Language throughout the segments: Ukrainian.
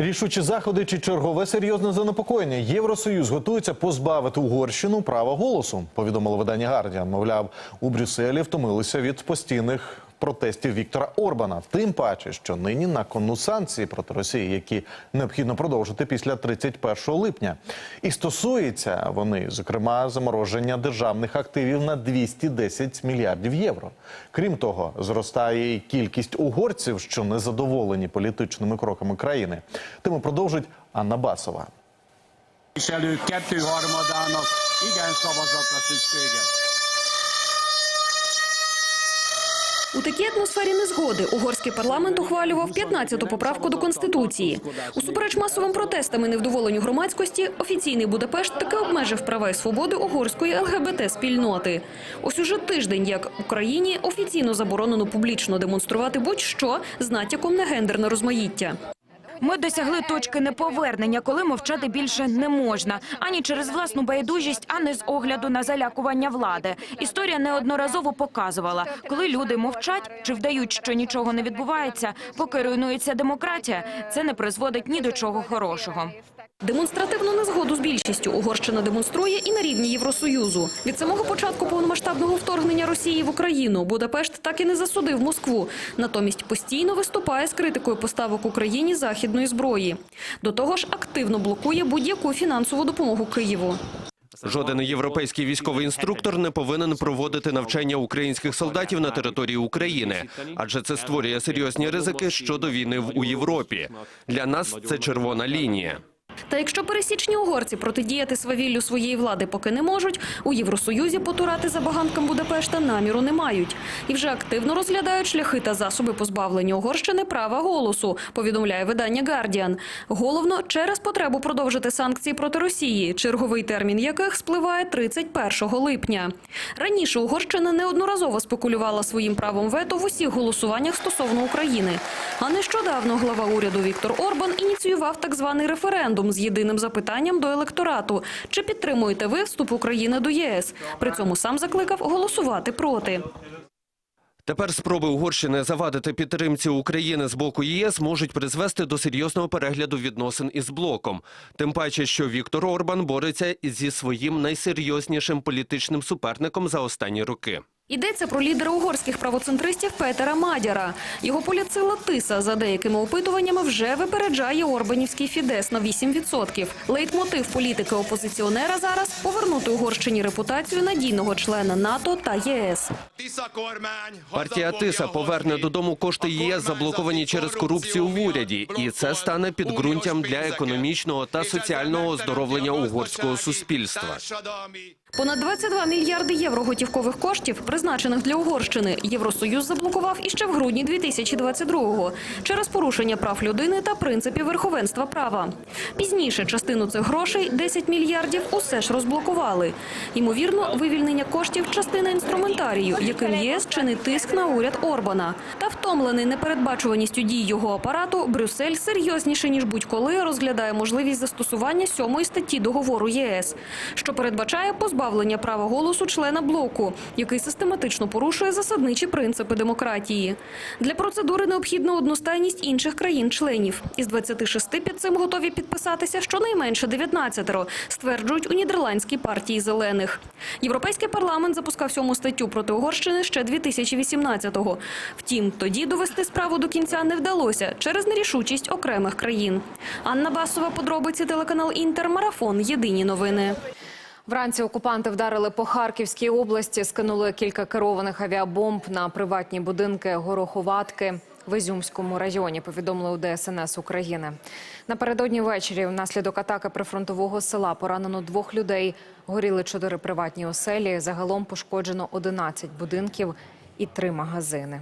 Рішучі заходи чи чергове серйозне занепокоєння. Євросоюз готується позбавити Угорщину права голосу. Повідомило видання Гардіан. Мовляв, у Брюсселі втомилися від постійних протестів Віктора Орбана. Тим паче, що нині на кону санкції проти Росії, які необхідно продовжити після 31 липня. І стосуються вони, зокрема, замороження державних активів на 210 мільярдів євро. Крім того, зростає і кількість угорців, що не задоволені політичними кроками країни. Тему продовжить Анна Басова. képviselők kettőharmadának igen szavazatra szükséges. У такій атмосфері незгоди угорський парламент ухвалював 15-ту поправку до конституції. Усупереч масовим протестам і невдоволенню громадськості, офіційний Будапешт таки обмежив права і свободи угорської ЛГБТ спільноти. Ось уже тиждень, як Україні офіційно заборонено публічно демонструвати будь-що з натяком на гендерне розмаїття. Ми досягли точки неповернення, коли мовчати більше не можна ані через власну байдужість, ані з огляду на залякування влади. Історія неодноразово показувала, коли люди мовчать чи вдають, що нічого не відбувається, поки руйнується демократія, це не призводить ні до чого хорошого. Демонстративну незгоду з більшістю Угорщина демонструє і на рівні Євросоюзу. Від самого початку повномасштабного вторгнення Росії в Україну Будапешт так і не засудив Москву. Натомість постійно виступає з критикою поставок Україні західної зброї. До того ж, активно блокує будь-яку фінансову допомогу Києву. Жоден європейський військовий інструктор не повинен проводити навчання українських солдатів на території України, адже це створює серйозні ризики щодо війни в- Європі. Для нас це червона лінія. Та якщо пересічні угорці протидіяти свавіллю своєї влади поки не можуть, у Євросоюзі потурати забаганкам Будапешта наміру не мають. І вже активно розглядають шляхи та засоби позбавлення Угорщини права голосу, повідомляє видання «Гардіан». Головно через потребу продовжити санкції проти Росії, черговий термін яких спливає 31 липня. Раніше Угорщина неодноразово спекулювала своїм правом вето в усіх голосуваннях стосовно України. А нещодавно глава уряду Віктор Орбан ініціював так званий референдум з єдиним запитанням до електорату: чи підтримуєте ви вступ України до ЄС? При цьому сам закликав голосувати проти. Тепер спроби Угорщини завадити підтримці України з боку ЄС можуть призвести до серйозного перегляду відносин із блоком. Тим паче, що Віктор Орбан бореться зі своїм найсерйознішим політичним суперником за останні роки. Йдеться про лідера угорських правоцентристів Петера Мадяра. Його політсила Тиса за деякими опитуваннями вже випереджає Орбанівський Фідес на 8%. Лейтмотив політики опозиціонера зараз повернути Угорщині репутацію надійного члена НАТО та ЄС. Партія Тиса поверне додому кошти ЄС, заблоковані через корупцію в уряді, і це стане підґрунтям для економічного та соціального оздоровлення угорського суспільства. Понад 22 мільярди євро готівкових коштів, призначених для Угорщини, Євросоюз заблокував іще в грудні 2022-го через порушення прав людини та принципів верховенства права. Пізніше частину цих грошей, 10 мільярдів, усе ж розблокували. Ймовірно, вивільнення коштів – частина інструментарію, яким ЄС чинить тиск на уряд Орбана. Та втомлений непередбачуваністю дій його апарату, Брюссель серйозніше ніж будь-коли розглядає можливість застосування сьомої статті договору ЄС, що передбачає позбавлення права голосу члена блоку, який систематично порушує засадничі принципи демократії. Для процедури необхідна одностайність інших країн-членів. Із 26 під цим готові підписатися щонайменше 19, стверджують у нідерландській партії зелених. Європейський парламент запускав сьому статтю проти Угорщини ще 2018-го. Втім, тоді довести справу до кінця не вдалося через нерішучість окремих країн. Анна Басова, подробиці телеканал Інтер, марафон. Єдині новини. Вранці окупанти вдарили по Харківській області, скинули кілька керованих авіабомб на приватні будинки Гороховатки в Ізюмському районі, повідомили у ДСНС України. Напередодні ввечері внаслідок атаки прифронтового села поранено двох людей. Горіли чотири приватні оселі. Загалом пошкоджено 11 будинків і три магазини.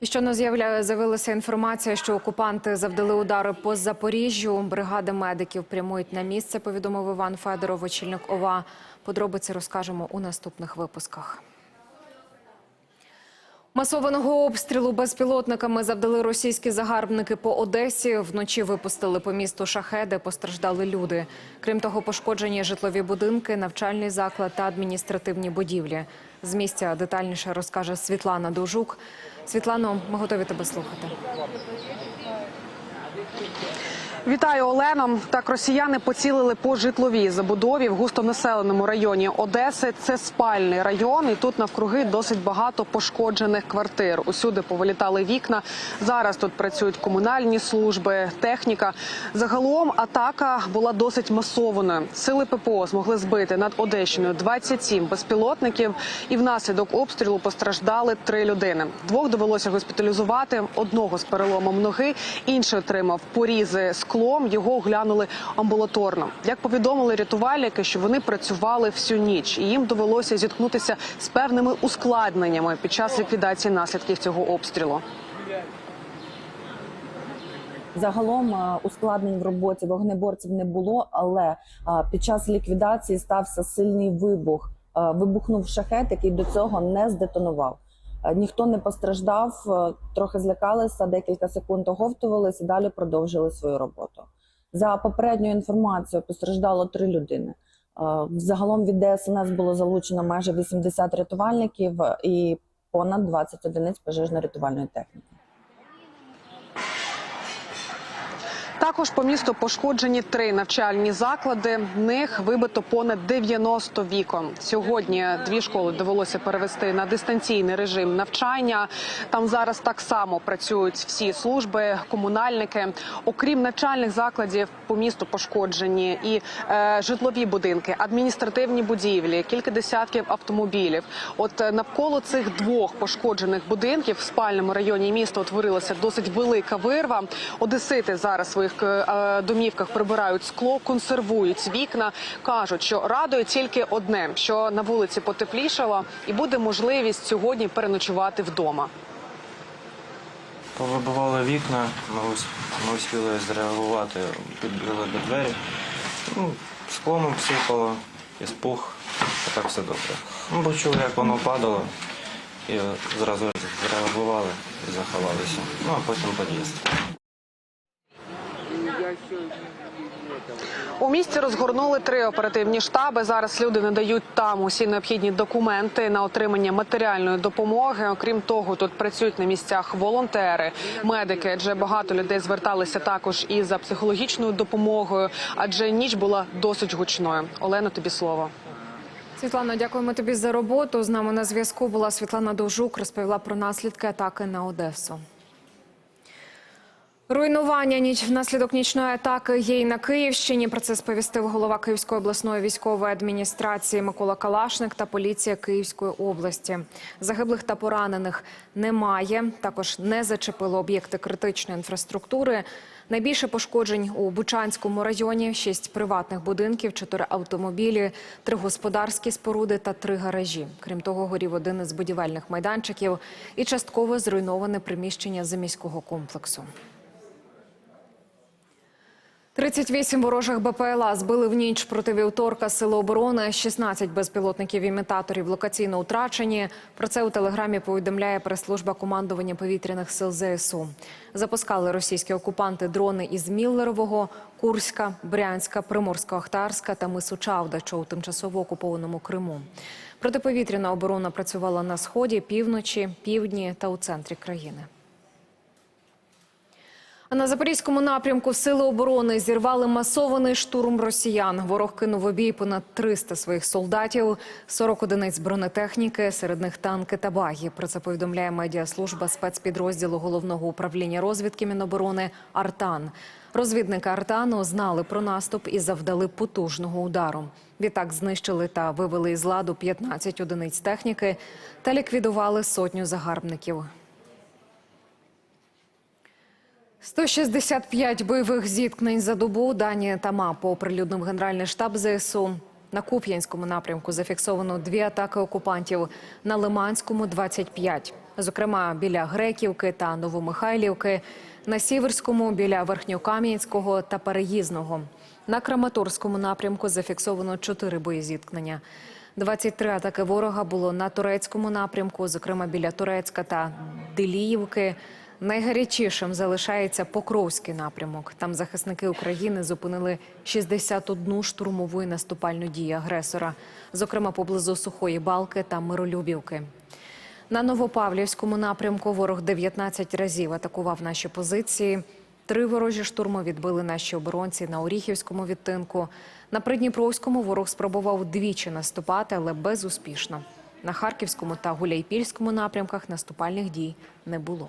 І щойно з'явля- з'явилася інформація, що окупанти завдали удари по Запоріжжю. Бригади медиків прямують на місце, повідомив Іван Федоров, очільник ОВА. Подробиці розкажемо у наступних випусках. Масованого обстрілу безпілотниками завдали російські загарбники по Одесі. Вночі випустили по місту шахеди, постраждали люди. Крім того, пошкоджені житлові будинки, навчальний заклад та адміністративні будівлі. З місця детальніше розкаже Світлана Дужук. Світлано, ми готові тебе слухати. Вітаю, Олено. Так, росіяни поцілили по житловій забудові в густонаселеному районі Одеси. Це спальний район, і тут навкруги досить багато пошкоджених квартир. Усюди повилітали вікна. Зараз тут працюють комунальні служби, техніка. Загалом атака була досить масованою. Сили ППО змогли збити над Одещиною 27 безпілотників, і внаслідок обстрілу постраждали три людини. Двох довелося госпіталізувати. Одного з переломом ноги, інший отримав порізи склом. Його оглянули амбулаторно. Як повідомили рятувальники, що вони працювали всю ніч, і їм довелося зіткнутися з певними ускладненнями під час ліквідації наслідків цього обстрілу. Загалом ускладнень в роботі вогнеборців не було, але під час ліквідації стався сильний вибух. Вибухнув шахет, який до цього не здетонував. Е, Ніхто не постраждав, е, трохи злякалися, декілька секунд оговтувалися далі продовжили свою роботу. За попередньою інформацією постраждало три людини. Е, Загалом від ДСНС було залучено майже 80 рятувальників і понад 20 одиниць пожежно-рятувальної техніки. Також по місту пошкоджені три навчальні заклади. Них вибито понад 90 вікон. Сьогодні дві школи довелося перевести на дистанційний режим навчання. Там зараз так само працюють всі служби, комунальники. Окрім навчальних закладів, по місту пошкоджені і е, житлові будинки, адміністративні будівлі, кілька десятків автомобілів. От е, навколо цих двох пошкоджених будинків в спальному районі міста утворилася досить велика вирва. Одесити зараз в своїх е, домівках прибирають скло, консервують вікна. кажуть, що радує тільки одне: що на вулиці потеплішало, і буде можливість сьогодні переночувати вдома. Повибивали вікна, ми, ус- успіли зреагувати, підбігли до двері. Ну, склом обсипало, і спух, а так все добре. Ну, бо чули, як воно падало, і зразу зреагували і заховалися. Ну, а потім під'їзд. У місті розгорнули три оперативні штаби. Зараз люди надають там усі необхідні документи на отримання матеріальної допомоги. Окрім того, тут працюють на місцях волонтери, медики. Адже багато людей зверталися також і за психологічною допомогою, адже ніч була досить гучною. Олено, тобі слово. Світлано, дякуємо тобі за роботу. З нами на зв'язку була Світлана Довжук, розповіла про наслідки атаки на Одесу. Руйнування ніч внаслідок нічної атаки є і на Київщині. Про це сповістив голова Київської обласної військової адміністрації Микола Калашник та поліція Київської області. Загиблих та поранених немає. Також не зачепило об'єкти критичної інфраструктури. Найбільше пошкоджень у Бучанському районі: шість приватних будинків, чотири автомобілі, три господарські споруди та три гаражі. Крім того, горів один із будівельних майданчиків і частково зруйноване приміщення заміського комплексу. 38 ворожих БПЛА збили в ніч проти вівторка сили оборони. 16 безпілотників-імітаторів локаційно утрачені. Про це у телеграмі повідомляє прес-служба командування повітряних сил ЗСУ. Запускали російські окупанти дрони із Міллерового, Курська, Брянська, Приморсько-Ахтарська та Мису Чавда, що у тимчасово окупованому Криму. Протиповітряна оборона працювала на сході, півночі, півдні та у центрі країни. На запорізькому напрямку сили оборони зірвали масований штурм росіян. Ворог кинув у бій понад 300 своїх солдатів, 40 одиниць бронетехніки, серед них танки та баги. Про це повідомляє медіаслужба спецпідрозділу головного управління розвідки Міноборони Артан. Розвідники Артану знали про наступ і завдали потужного удару. Відтак знищили та вивели із ладу 15 одиниць техніки та ліквідували сотню загарбників. 165 бойових зіткнень за добу. Дані та мапу оприлюднив Генеральний штаб ЗСУ. На Куп'янському напрямку зафіксовано дві атаки окупантів. На Лиманському – 25. Зокрема, біля Греківки та Новомихайлівки. На Сіверському – біля Верхньокам'янського та Переїзного. На Краматорському напрямку зафіксовано чотири боєзіткнення. 23 атаки ворога було на турецькому напрямку, зокрема біля Турецька та Деліївки. Найгарячішим залишається Покровський напрямок. Там захисники України зупинили 61 штурмову і наступальну дію агресора, зокрема поблизу Сухої Балки та Миролюбівки. На Новопавлівському напрямку ворог 19 разів атакував наші позиції. Три ворожі штурми відбили наші оборонці на Оріхівському відтинку. На Придніпровському ворог спробував двічі наступати, але безуспішно. На Харківському та Гуляйпільському напрямках наступальних дій не було.